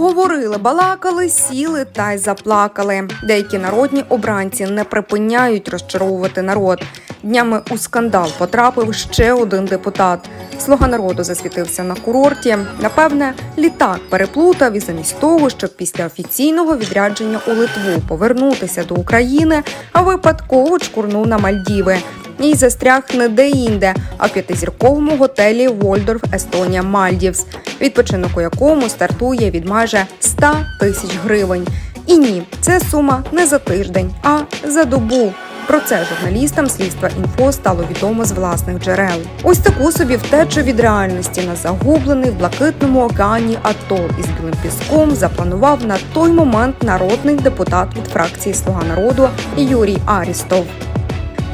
Говорили, балакали, сіли та й заплакали. Деякі народні обранці не припиняють розчаровувати народ. Днями у скандал потрапив ще один депутат. Слуга народу засвітився на курорті. Напевне, літак переплутав і замість того, щоб після офіційного відрядження у Литву повернутися до України, а випадково чкурнув на Мальдіви. І застряг не де-інде, а в п'ятизірковому готелі Вольдорф Естонія Мальдівс, відпочинок у якому стартує від майже 100 тисяч гривень. І ні, це сума не за тиждень, а за добу. Про це журналістам слідства інфо стало відомо з власних джерел. Ось таку собі втечу від реальності на загублений в блакитному океані атол із білим піском запланував на той момент народний депутат від фракції Слуга народу Юрій Арістов.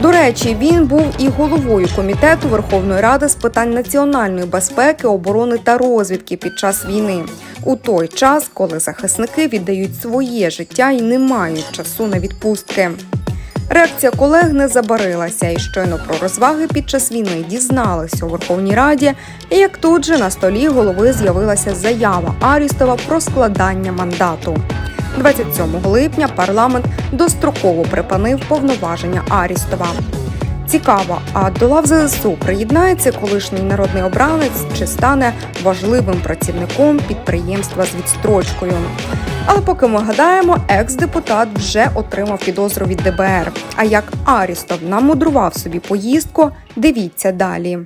До речі, він був і головою комітету Верховної Ради з питань національної безпеки, оборони та розвідки під час війни у той час, коли захисники віддають своє життя і не мають часу на відпустки. Реакція колег не забарилася, і щойно про розваги під час війни дізналися у Верховній Раді. Як тут же на столі голови з'явилася заява Арістова про складання мандату. 27 липня парламент достроково припинив повноваження Арістова. Цікаво, а до лав ЗСУ приєднається колишній народний обранець чи стане важливим працівником підприємства з відстрочкою. Але поки ми гадаємо, екс-депутат вже отримав підозру від ДБР. А як Арістов намудрував собі поїздку, дивіться далі.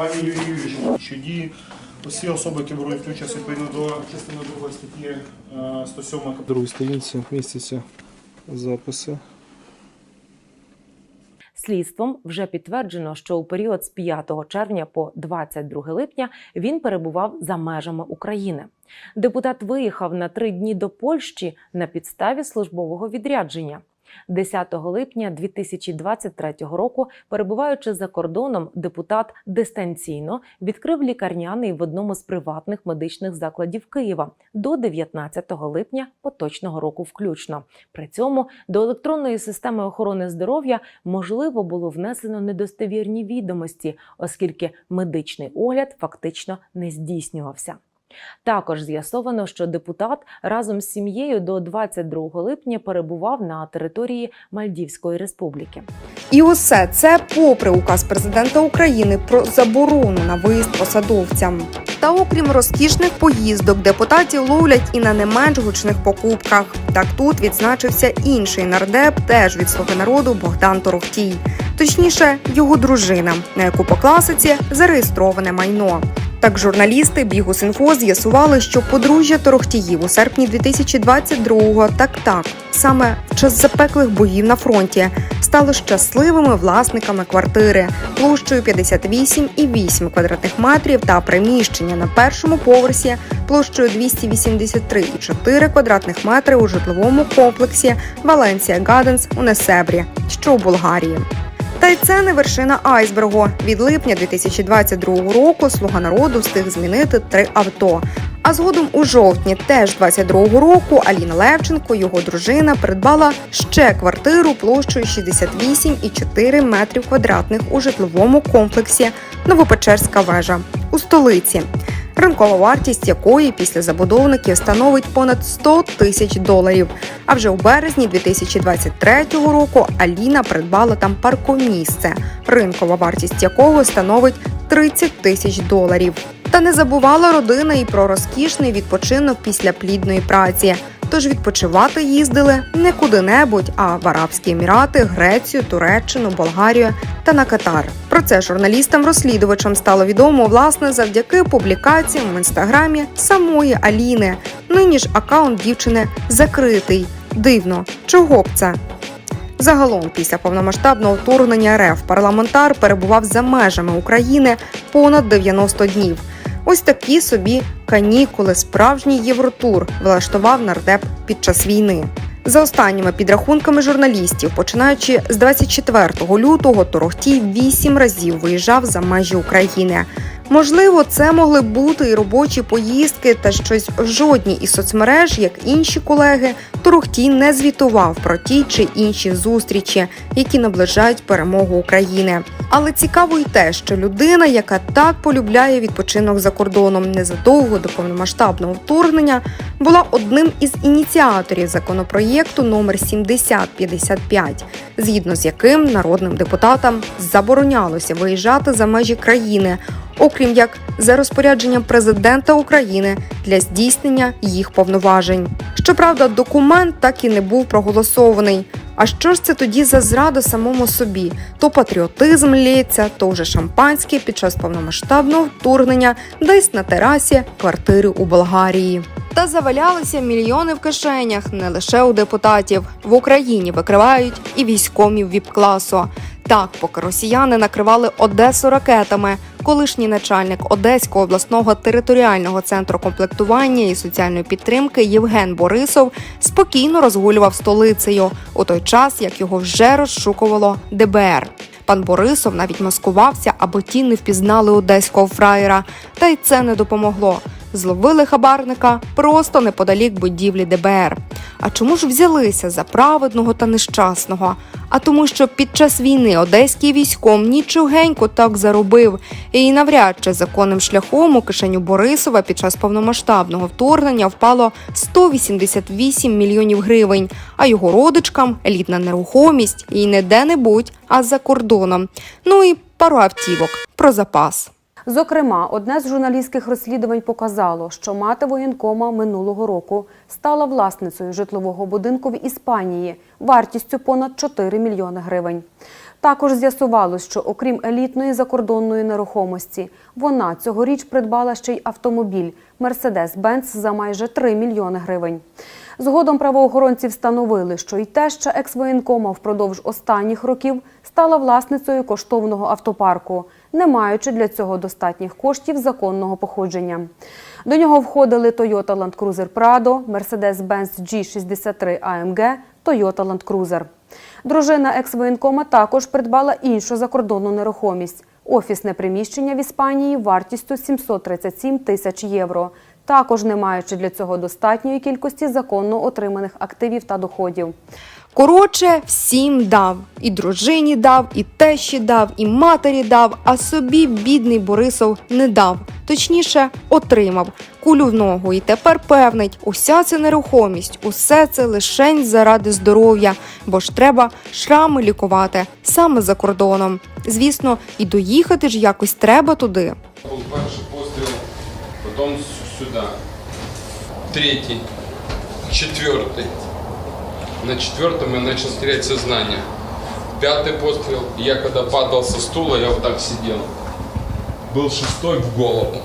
Пані Юрій Юрійович, що дії усі особи, які беруть участь відповідно до частини 2 статті е, 107 другій сторінці містяться записи. Слідством вже підтверджено, що у період з 5 червня по 22 липня він перебував за межами України. Депутат виїхав на три дні до Польщі на підставі службового відрядження. 10 липня 2023 року, перебуваючи за кордоном, депутат дистанційно відкрив лікарняний в одному з приватних медичних закладів Києва до 19 липня поточного року включно. При цьому до електронної системи охорони здоров'я можливо було внесено недостовірні відомості, оскільки медичний огляд фактично не здійснювався. Також з'ясовано, що депутат разом з сім'єю до 22 липня перебував на території Мальдівської республіки. І усе це попри указ президента України про заборону на виїзд посадовцям. Та окрім розкішних поїздок, депутатів ловлять і на не менш гучних покупках. Так тут відзначився інший нардеп, теж від слуги народу Богдан Торохтій. Точніше, його дружина, на яку по класиці зареєстроване майно. Так, журналісти Бігус.Інфо з'ясували, що подружжя Торохтіїв у серпні 2022-го так так саме в час запеклих боїв на фронті стали щасливими власниками квартири площею 58,8 квадратних метрів та приміщення на першому поверсі площею 283,4 квадратних метри у житловому комплексі Валенсія Гаденс у Несебрі, що у Болгарії. Та й це не вершина айсбергу. Від липня 2022 року слуга народу встиг змінити три авто. А згодом у жовтні теж 22-го року Аліна Левченко, його дружина, придбала ще квартиру площею 68,4 метрів квадратних у житловому комплексі Новопечерська вежа у столиці. Ринкова вартість якої після забудовників становить понад 100 тисяч доларів. А вже у березні 2023 року Аліна придбала там паркомісце, ринкова вартість якого становить 30 тисяч доларів. Та не забувала родина і про розкішний відпочинок після плідної праці. Тож відпочивати їздили не куди-небудь, а в Арабські Емірати, Грецію, Туреччину, Болгарію та на Катар. Про це журналістам-розслідувачам стало відомо власне завдяки публікаціям в інстаграмі самої Аліни. Нині ж акаунт дівчини закритий. Дивно, чого б це? Загалом, після повномасштабного вторгнення РФ парламентар перебував за межами України понад 90 днів. Ось такі собі канікули, справжній євротур влаштував нардеп під час війни. За останніми підрахунками журналістів, починаючи з 24 лютого, Торохтій вісім разів виїжджав за межі України. Можливо, це могли бути і робочі поїздки, та щось в жодній із соцмереж, як інші колеги, Торохтій не звітував про ті чи інші зустрічі, які наближають перемогу України. Але цікаво й те, що людина, яка так полюбляє відпочинок за кордоном незадовго до повномасштабного вторгнення, була одним із ініціаторів законопроєкту номер 7055, згідно з яким народним депутатам заборонялося виїжджати за межі країни, окрім як за розпорядженням президента України для здійснення їх повноважень. Щоправда, документ так і не був проголосований. А що ж це тоді за зрада самому собі? То патріотизм лється, то вже шампанське під час повномасштабного вторгнення десь на терасі квартири у Болгарії. Та завалялися мільйони в кишенях не лише у депутатів. В Україні викривають і військомів віп-класу. Так, поки росіяни накривали Одесу ракетами, колишній начальник Одеського обласного територіального центру комплектування і соціальної підтримки Євген Борисов спокійно розгулював столицею у той час, як його вже розшукувало ДБР. Пан Борисов навіть маскувався, аби ті не впізнали одеського фраєра, та й це не допомогло. Зловили хабарника просто неподалік будівлі ДБР. А чому ж взялися за праведного та нещасного? А тому, що під час війни одеський військом нічогенько так заробив, і навряд чи законним шляхом у кишеню Борисова під час повномасштабного вторгнення впало 188 мільйонів гривень, а його родичкам елітна нерухомість і не де-небудь, а за кордоном. Ну і пару автівок про запас. Зокрема, одне з журналістських розслідувань показало, що мати воєнкома минулого року стала власницею житлового будинку в Іспанії вартістю понад 4 мільйони гривень. Також з'ясувалось, що окрім елітної закордонної нерухомості, вона цьогоріч придбала ще й автомобіль Mercedes-Benz за майже 3 мільйони гривень. Згодом правоохоронці встановили, що й теща екс-воєнкома впродовж останніх років стала власницею коштовного автопарку, не маючи для цього достатніх коштів законного походження. До нього входили Toyota Land Cruiser Prado, Mercedes-Benz G63 AMG, Toyota Land Cruiser. Дружина екс-воєнкома також придбала іншу закордонну нерухомість – офісне приміщення в Іспанії вартістю 737 тисяч євро, також не маючи для цього достатньої кількості законно отриманих активів та доходів. Коротше, всім дав. І дружині дав, і тещі дав, і матері дав, а собі бідний Борисов не дав. Точніше, отримав кулю в ногу і тепер певнить, уся ця нерухомість, усе це лишень заради здоров'я, бо ж треба шрами лікувати саме за кордоном. Звісно, і доїхати ж якось треба туди. Был перший постріл, потом с- сюда. Третий, четвертый На четвертом я начал терять сознание. Пятый пострел, я когда падал со стула, я вот так сидел. Был шестой в голову.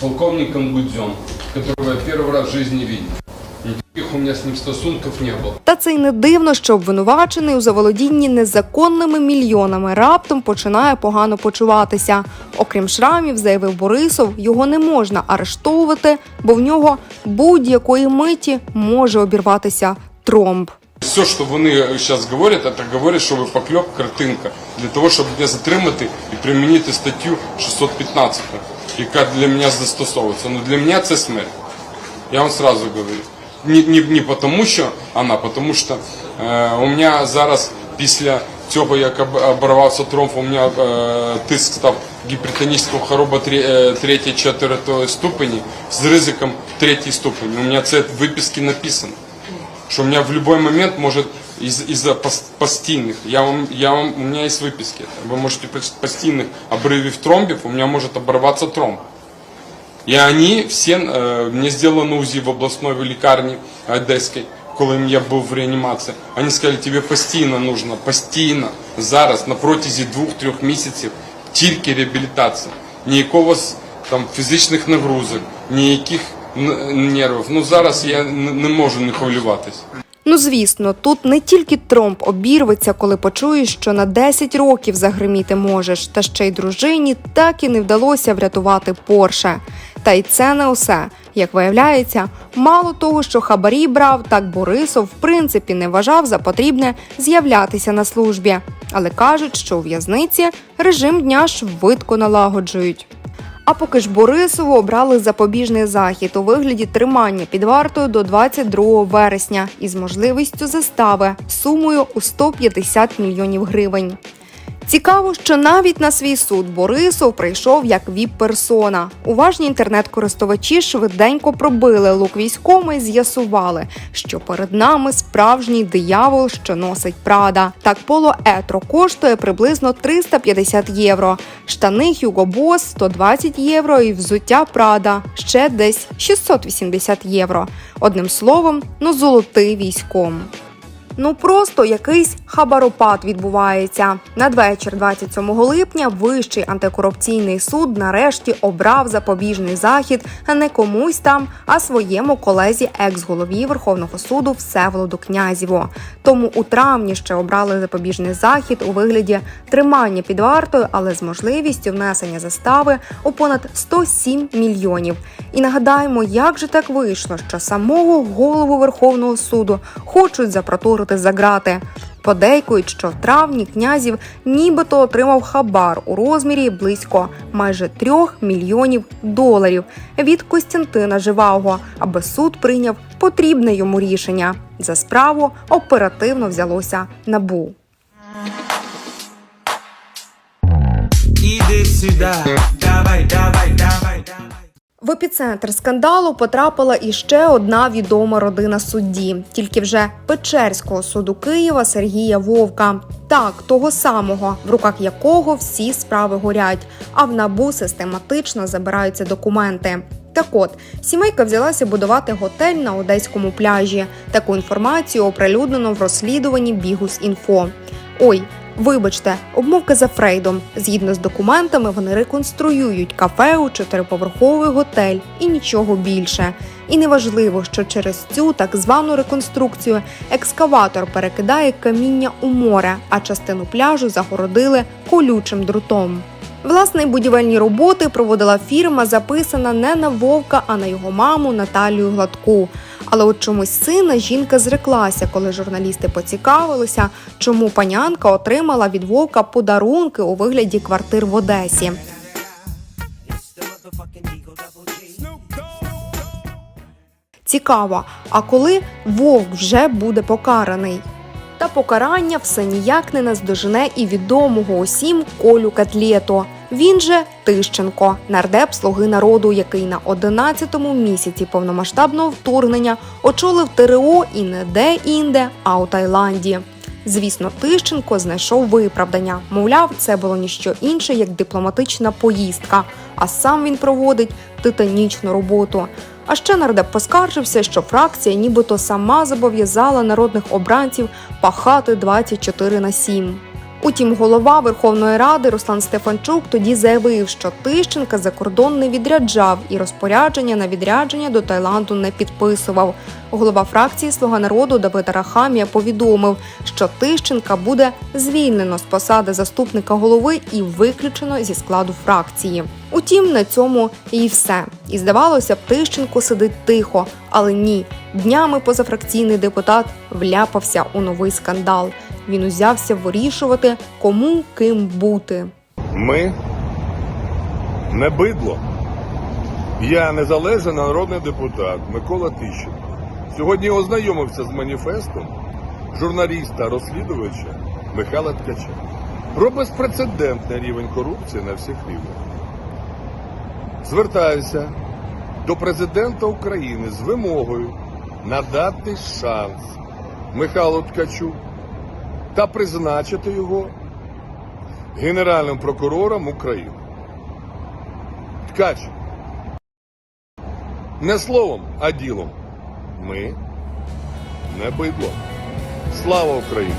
Полковником Гудзем, которого я первый раз в жизни видел. Никаких у меня с ним стосунков не было. Та це й не дивно, що обвинувачений у заволодінні незаконними мільйонами раптом починає погано почуватися. Окрім шрамів, заявив Борисов, його не можна арештовувати, бо в нього будь-якої миті може обірватися тромб. Все, що вони зараз говорять, це говорять, що ви покльоп, картинка, для того, щоб мене затримати і примінити статтю 615, яка для мене застосовується. Ну для мене це смерть. Я вам сразу говорю. Не, не, не потому, що вона, тому що е, у мене зараз після цього, як об- оборвався тромб, у мене е, тиск став гіпертонічного хвороба 3-4 ступені з ризиком 3 ступені. У мене це в виписці написано что у меня в любой момент может из- из-за пос- постійных, я вам, я вам, у меня есть выписки, вы можете прочитать, постійных обрывов тромбов, у меня может оборваться тромб. И они все, э, мне сделано УЗИ в областной лікарні Одеській, коли я був в реанімації. Вони сказали, тебе постійно нужно, постійно, зараз, на протязі двох-трьох місяців, тільки реабілітація. Ніякого с- там фізичних нагрузок, ніяких н- нервів. Ну зараз я не можу не хвилюватись. Ну звісно, тут не тільки тромб обірветься, коли почуєш, що на 10 років загриміти можеш, та ще й дружині так і не вдалося врятувати Порше. Та й це не усе. Як виявляється, мало того, що хабарі брав, так Борисов в принципі не вважав за потрібне з'являтися на службі. Але кажуть, що у в'язниці режим дня швидко налагоджують. А поки ж Борисову обрали запобіжний захід у вигляді тримання під вартою до 22 вересня із можливістю застави сумою у 150 мільйонів гривень. Цікаво, що навіть на свій суд Борисов прийшов як віп-персона. Уважні інтернет-користувачі швиденько пробили лук військома і з'ясували, що перед нами справжній диявол, що носить Прада. Так поло етро коштує приблизно 350 євро. Штани Hugo Boss 120 євро і взуття Прада ще десь 680 євро. Одним словом, ну золотий військом. Ну просто якийсь хабаропад відбувається. Надвечір 27 липня Вищий антикорупційний суд нарешті обрав запобіжний захід не комусь там, а своєму колезі екс-голові Верховного суду Всеволоду Князєву. Тому у травні ще обрали запобіжний захід у вигляді тримання під вартою, але з можливістю внесення застави у понад 107 мільйонів. І нагадаємо, як же так вийшло, що самого голову Верховного суду хочуть запроторити за грати. Подейкують, що в травні князів нібито отримав хабар у розмірі близько майже трьох мільйонів доларів від Костянтина Живаго, аби суд прийняв потрібне йому рішення. За справу оперативно взялося набу. Іди сюди, давай, давай, давай, давай. В епіцентр скандалу потрапила іще одна відома родина судді, тільки вже Печерського суду Києва Сергія Вовка. Так, того самого, в руках якого всі справи горять, а в набу систематично забираються документи. Так от, сімейка взялася будувати готель на одеському пляжі. Таку інформацію оприлюднено в розслідуванні Бігус Інфо. Ой, Вибачте, обмовка за Фрейдом. Згідно з документами, вони реконструюють кафе у чотириповерховий готель і нічого більше. І неважливо, що через цю так звану реконструкцію екскаватор перекидає каміння у море, а частину пляжу загородили колючим друтом. Власне, будівельні роботи проводила фірма, записана не на Вовка, а на його маму Наталію Гладку. Але от чомусь сина жінка зреклася, коли журналісти поцікавилися, чому панянка отримала від Вовка подарунки у вигляді квартир в Одесі. Цікаво, а коли вовк вже буде покараний? Та покарання все ніяк не наздожене і відомого усім Колю Катлєто. Він же Тищенко, нардеп слуги народу, який на 11-му місяці повномасштабного вторгнення очолив ТРО і не де-інде, а у Таїланді. Звісно, Тищенко знайшов виправдання. Мовляв, це було ніщо інше, як дипломатична поїздка, а сам він проводить титанічну роботу. А ще нардеп поскаржився, що фракція нібито сама зобов'язала народних обранців пахати 24 на 7. Утім, голова Верховної Ради Руслан Стефанчук тоді заявив, що Тищенка за кордон не відряджав і розпорядження на відрядження до Таїланду не підписував. Голова фракції Слуга народу Давид Арахамія повідомив, що Тищенка буде звільнено з посади заступника голови і виключено зі складу фракції. Утім, на цьому і все. І здавалося б, Тищенко сидить тихо, але ні. Днями позафракційний депутат вляпався у новий скандал. Він узявся вирішувати, кому ким бути. Ми не бидло. Я незалежний народний депутат Микола Тищенко. Сьогодні ознайомився з маніфестом журналіста-розслідувача Михайла Ткача про безпрецедентний рівень корупції на всіх рівнях. Звертаюся до президента України з вимогою надати шанс Михайлу Ткачу та призначити його Генеральним прокурором України. Ткач. Не словом, а ділом. Ми не бидло. Слава Україні!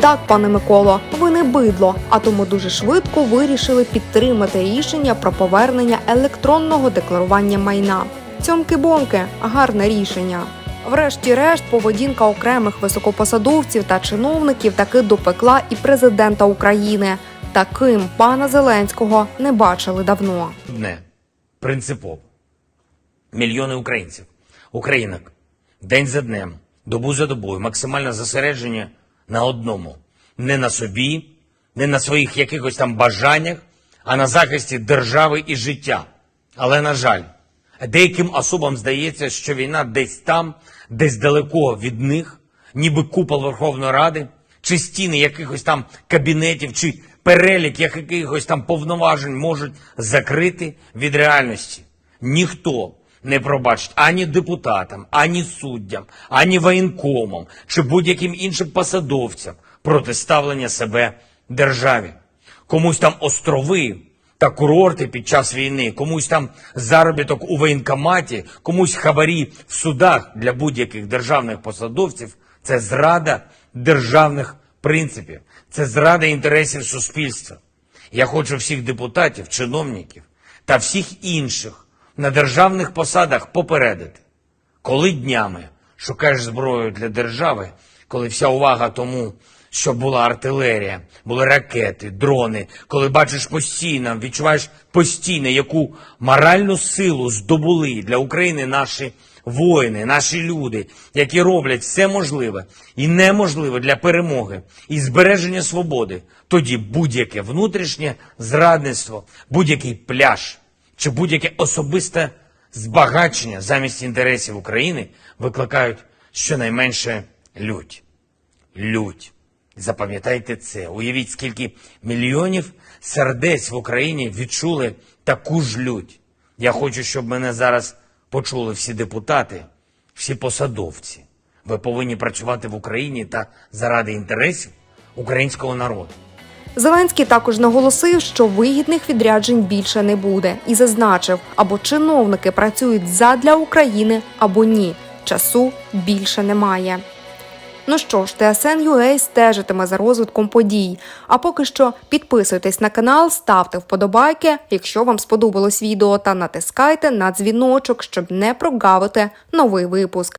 Так, пане Миколо, ви не бидло, а тому дуже швидко вирішили підтримати рішення про повернення електронного декларування майна. Цьомки-бомки, гарне рішення. Врешті-решт, поведінка окремих високопосадовців та чиновників таки допекла і президента України. Таким пана Зеленського не бачили давно. Одне принципово. Мільйони українців, українок, день за днем, добу за добою, максимальне зосередження на одному: не на собі, не на своїх якихось там бажаннях, а на захисті держави і життя. Але, на жаль, деяким особам здається, що війна десь там, десь далеко від них, ніби купол Верховної Ради, чи стіни якихось там кабінетів, чи перелік якихось там повноважень можуть закрити від реальності. Ніхто не пробачить ані депутатам, ані суддям, ані воєнкомам чи будь-яким іншим посадовцям протиставлення себе державі. Комусь там острови та курорти під час війни, комусь там заробіток у воєнкоматі, комусь хабарі в судах для будь-яких державних посадовців це зрада державних принципів, це зрада інтересів суспільства. Я хочу всіх депутатів, чиновників та всіх інших на державних посадах попередити. Коли днями шукаєш зброю для держави, коли вся увага тому, щоб була артилерія, були ракети, дрони, коли бачиш постійно, відчуваєш постійно, яку моральну силу здобули для України наші воїни, наші люди, які роблять все можливе і неможливе для перемоги і збереження свободи, тоді будь-яке внутрішнє зрадництво, будь-який пляж чи будь-яке особисте збагачення замість інтересів України викликають щонайменше лють. Лють. Запам'ятайте це. Уявіть, скільки мільйонів сердець в Україні відчули таку ж лють. Я хочу, щоб мене зараз почули всі депутати, всі посадовці. Ви повинні працювати в Україні та заради інтересів українського народу. Зеленський також наголосив, що вигідних відряджень більше не буде, і зазначив, або чиновники працюють задля України, або ні. Часу більше немає. Ну що ж, TSN.ua стежитиме за розвитком подій. А поки що підписуйтесь на канал, ставте вподобайки, якщо вам сподобалось відео, та натискайте на дзвіночок, щоб не прогавити новий випуск.